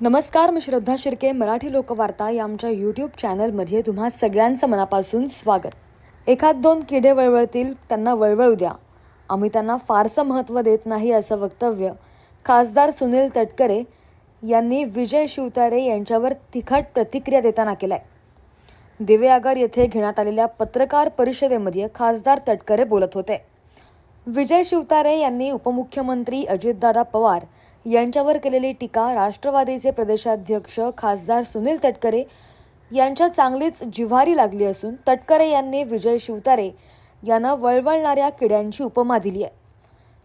नमस्कार मी श्रद्धा शिर्के मराठी लोकवार्ता या आमच्या यूट्यूब चॅनलमध्ये तुम्हा सगळ्यांचं मनापासून स्वागत. एखाद दोन किडे वळवळतील त्यांना वळवळू द्या. आम्ही त्यांना फारसं महत्त्व देत नाही असं वक्तव्य खासदार सुनील तटकरे यांनी विजय शिवतारे यांच्यावर तिखट प्रतिक्रिया देताना केलाय. दिवेआगर येथे घेण्यात आलेल्या पत्रकार परिषदेमध्ये खासदार तटकरे बोलत होते. विजय शिवतारे यांनी उपमुख्यमंत्री अजितदादा पवार यांच्यावर केलेली टीका राष्ट्रवादीचे प्रदेशाध्यक्ष खासदार सुनील तटकरे यांच्या चांगलीच जिव्हारी लागली असून तटकरे यांनी विजय शिवतारे यांना वळवळणाऱ्या किड्यांची उपमा दिली आहे.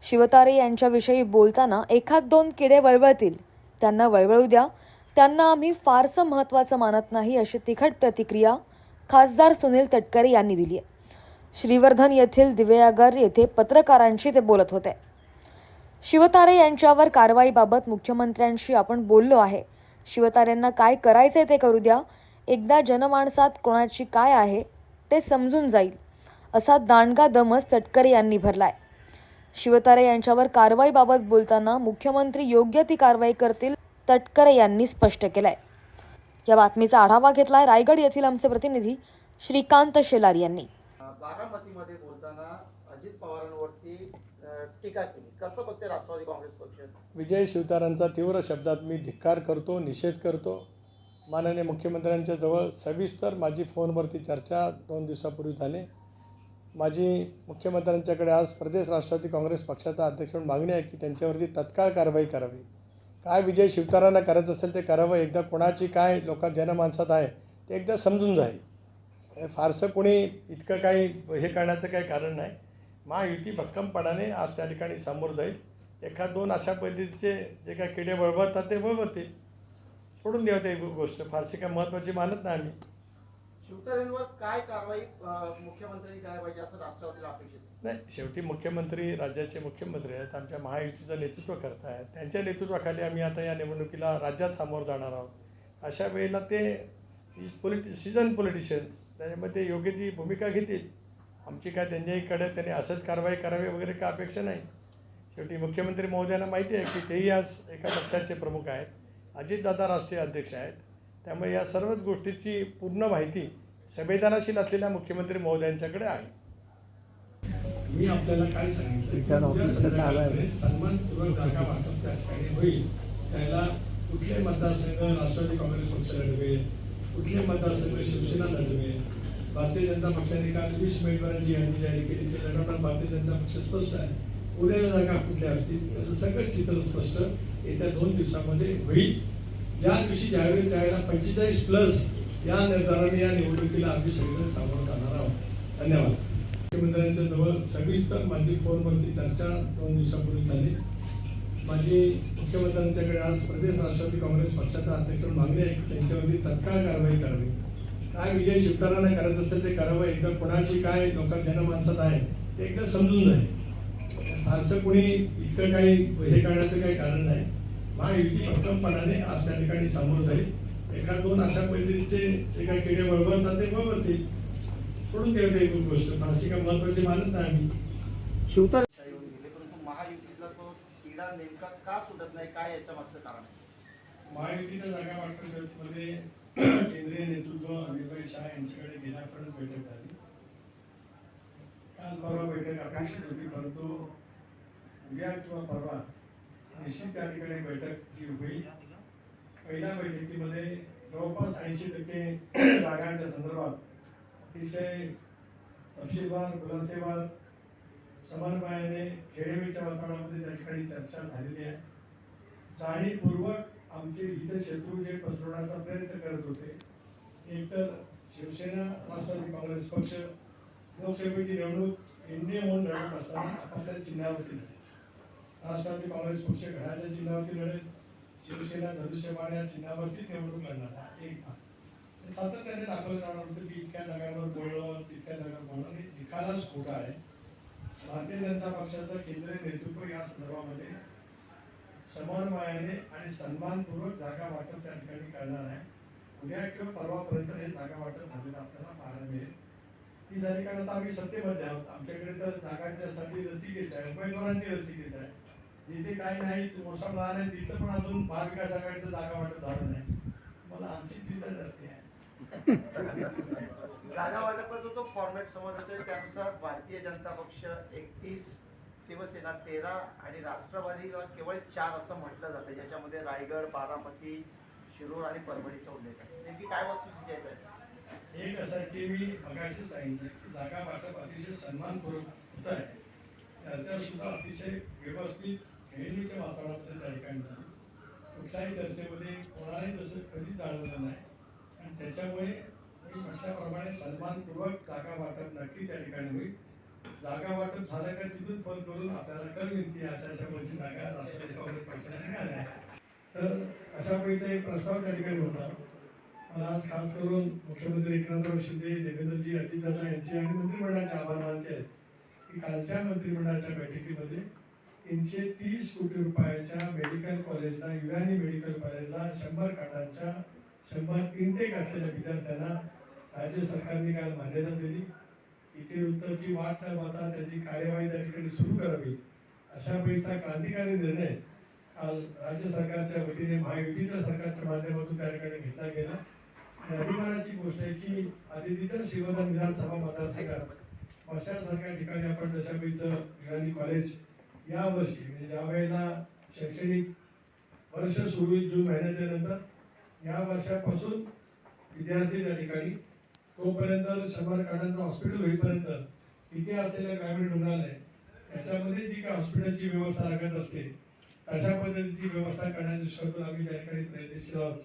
शिवतारे यांच्याविषयी बोलताना एखाद दोन किडे वळवळतील त्यांना वळवळू द्या त्यांना आम्ही फारसं महत्त्वाचं मानत नाही अशी तिखट प्रतिक्रिया खासदार सुनील तटकरे यांनी दिली आहे. श्रीवर्धन येथील दिवेआगर येथे पत्रकारांशी ते बोलत होते. शिवतारे यांच्यावर कारवाईबाबत मुख्यमंत्र्यांशी आपण बोललो आहे. शिवतारेंना काय करायचंय ते करू द्या. एकदा जनमाणसात कोणाची काय आहे ते समजून जाईल. असा दांडगा दमस तटकरे यांनी भरलाय. शिवतारे यांच्यावर कारवाईबाबत बोलताना मुख्यमंत्री योग्य ती कारवाई करतील तटकरे यांनी स्पष्ट केलंय. या बातमीचा आढावा घेतलाय रायगड येथील आमचे प्रतिनिधी श्रीकांत शेलार यांनी. बारामतीमध्ये अजित पवारांवरती टीका केली. कसं बघते राष्ट्रवादी काँग्रेस पक्ष? विजय शिवतारांचा तीव्र शब्दात मी धिक्कार करतो निषेध करतो. माननीय मुख्यमंत्र्यांच्या जवळ सविस्तर माझी फोनवरती चर्चा दोन दिवसापूर्वी झाली. माझी मुख्यमंत्र्यांच्याकडे आज प्रदेश राष्ट्रवादी काँग्रेस पक्षाचा अध्यक्ष म्हणून मागणी आहे की त्यांच्यावरती तत्काळ कारवाई करावी. काय विजय शिवतारांना करायचं असेल ते करावं. एकदा कोणाची काय लोक जनमानसात आहे ते एकदा समजून जाईल. फारसं कोणी इतकं काही हे करण्याचं काही कारण नाही. महायुती भक्कमपणाने आज त्या ठिकाणी समोर जाईल. एखाद दोन अशा पद्धतीचे जे काही किडे वळवतात ते वळवतील. सोडून द्यावं ते गोष्ट फारशी काय महत्त्वाची मानत नाही आम्ही. शिवतारेंवर काय कारवाई करायला पाहिजे असं राष्ट्रवादीला अपेक्षित? नाही शेवटी मुख्यमंत्री राज्याचे मुख्यमंत्री आहेत आमच्या महायुतीचं नेतृत्व करत आहेत. त्यांच्या नेतृत्वाखाली आम्ही आता या निवडणुकीला राज्यात सामोरं जाणार आहोत. अशा वेळेला ते पोलिटि सिजन पॉलिटिशियन्स त्याच्यामध्ये योग्य ती भूमिका घेतील. आमची काय त्यांच्याकडे त्यांनी असंच कारवाई करावी वगैरे काय अपेक्षा नाही. शेवटी मुख्यमंत्री महोदयांना माहिती आहे की तेही आज एका पक्षाचे प्रमुख आहेत. अजितदादा राष्ट्रीय अध्यक्ष आहेत. त्यामुळे या सर्वच गोष्टीची पूर्ण माहिती संवेदनाशील असलेल्या मुख्यमंत्री महोदयांच्याकडे आहे. मी आपल्याला काय सांगितलं? जागा वाटप त्या ठिकाणी होईल. त्याला कुठले मतदारसंघ राष्ट्रवादी काँग्रेस पक्ष लढवेल कुठले मतदारसंघ शिवसेना लढवेल भारतीय जनता पक्षाने काल वीस उमेदवारांची यादी जाहीर केली. ते लढवणार भारतीय जनता पक्ष स्पष्ट आहे. उरलेल्या जागा कुठल्या असतील त्याचं सगळं चित्र स्पष्ट. येत्या दोन दिवसामध्ये होईल. ज्या दिवशी ज्यावेळी त्यावेळेला पंचेचाळीस प्लस या निर्धाराने या निवडणुकीला आम्ही सगळं सामोरं जाणार आहोत. धन्यवाद. मुख्यमंत्र्यांच्या जवळ सविस्तर माझी फोनवरती चर्चा दोन दिवसापूर्वी झाली. माझी मुख्यमंत्र्यांच्याकडे आज प्रदेश राष्ट्रवादी काँग्रेस पक्षाचा अध्यक्ष मागणी आहे त्यांच्यावरती तत्काळ कारवाई करावी. काय विजय शिवतारांना करायचं असेल ते करावं. एकदा कोणाची काय लोक जनमानसात आहे ते एकदा समजून जाईल. फारसं कोणी इतकं काही हे करण्याचं काही कारण नाही. महायुती भक्कमपणाने आज त्या ठिकाणी सामोरं जाईल. एका दोन अशा पद्धतीचे जे काही किडे वळवतात ते वळवतील. सोडून द्यावं एक गोष्ट. फारशी काय महत्वाची मानत नाही आम्ही. शिवतारे येऊन गेले परंतु महायुतीतला तो तिढा नेमका का सुटत नाही? काय याच्या मागचं कारण आहे? महायुतीच्या जागा वाटपामध्ये केंद्रीय नेतृत्व अनिलभाई शाह यांच्याकडे गेल्या आठवड्यात बैठक झाली. काल परवा बैठक अपेक्षित होती परंतु उद्या किंवा परवा निश्चित त्या ठिकाणी बैठक जी होईल पहिल्या बैठकीमध्ये जवळपास ऐंशी टक्के जागांच्या संदर्भात अतिशय तपशीलवार खुलासेवार समन्वयाने खेडेमेडच्या वातावरणामध्ये त्या ठिकाणी चर्चा झालेली आहे. जाणीवपूर्वक आमचे हितशत्रू जे पसरवण्याचा प्रयत्न करत होते. एकतर शिवसेना राष्ट्रवादी काँग्रेस पक्ष लोकसभेची निवडणूक एनडीए म्हणून लढत असताना आपापल्या चिन्हावरती लढेल. राष्ट्रवादी काँग्रेस पक्ष घड्याच्या चिन्हावरती लढेल. शिवसेना धनुष्यबाण या चिन्हावरती निवडणूक लढणार. हा एक भाग. सातत्याने दाखवलं जाणार होतं की इतक्या जागांवर बोलणं तितक्या जागांवर बोलणं आणि निकालच खोटा आहे. भारतीय जनता पक्षाचं केंद्रीय नेतृत्व या संदर्भामध्ये समन्वयाने आणि सन्मानपूर्वक जागा वाटप त्या ठिकाणी करणार आहे. उद्या किंवा परवापर्यंत हे जागा वाटप झालेलं आपल्याला पाहायला मिळेल. ही झाली कारण आता आम्ही सत्तेमध्ये आहोत. आमच्याकडे तर जागांच्यासाठी रसिकेच आहे उमेदवारांची रसिकेच आहे जिथे काही नाही मोसम राहणार आहे तिथं पण अजून महाविकास आघाडीचं जागा वाटप झालं नाही. मला आमची चिंता जास्ती आहे. जागा वाटपाचा जो फॉर्मॅट समोर येतोय त्यानुसार भारतीय जनता पक्ष एकतीस शिवसेना तेरा आणि राष्ट्रवादीला केवळ चार असं म्हटलं जातं. ज्याच्यामध्ये रायगड बारामती शिरूर आणि परभणीचा उल्लेख आहे. नेमकी काय वस्तुस्थिती आहे? एक असं आहे की मी मगाशी सांगितलं की जागा वाटप अतिशय सन्मानपूर्वक होत आहे. चर्चा सुद्धा अतिशय व्यवस्थित खेळणीच्या वातावरणात त्या ठिकाणी झाली. कुठल्याही चर्चेमध्ये कोणालाही तसं कधी जाणवलं नाही. आणि त्याच्यामुळे मी म्हटल्याप्रमाणे सन्मानपूर्वक जागा वाटप नक्की त्या ठिकाणी होईल. जागा वाटप झालं का तिथून फोन करून आपल्याला कळवीन की अशा अशा गोष्टी जागा राष्ट्रवादी काँग्रेस पक्षाने मिळाल्या तर अशा पैकीचा एक प्रस्ताव त्या ठिकाणी होता. मला आज खास करून मुख्यमंत्री एकनाथराव शिंदे देवेंद्रजी अजितदादा यांचे आणि मंत्रिमंडळाचे आभार मानचे आहेत की कालच्या मंत्रिमंडळाच्या बैठकीमध्ये तीनशे तीस कोटी रुपयाच्या मेडिकल कॉलेजला युनानी मेडिकल कॉलेजला शंभर खाटांच्या शंभर इंटेक असलेल्या विद्यार्थ्यांना राज्य सरकारने काल मान्यता दिली. इथे उत्तरची वाट न पाहता त्याची कार्यवाही त्या ठिकाणी सुरू करावी. अशा वेळीचा क्रांतिकारी निर्णय काल राज्य सरकारच्या वतीने महायुतीच्या सरकारच्या माध्यमातून त्या ठिकाणी घेतला गेला. आणि अभिमानाची गोष्ट आहे की आदितीच्या शिवधन विधानसभा मतदारसंघात मशासारख्या ठिकाणी आपण दशामीचं कॉलेज या वर्षी म्हणजे ज्या वेळेला शैक्षणिक वर्ष सुरू होईल जून महिन्याच्या नंतर या वर्षापासून विद्यार्थी त्या ठिकाणी तोपर्यंत शंभर काढांचं हॉस्पिटल होईपर्यंत तिथे असलेलं ग्रामीण रुग्णालय त्याच्यामध्ये जी काही हॉस्पिटलची व्यवस्था लागत असते तशा पद्धतीची व्यवस्था करण्याच्या शब्द आम्ही त्या ठिकाणी प्रयत्नशील आहोत.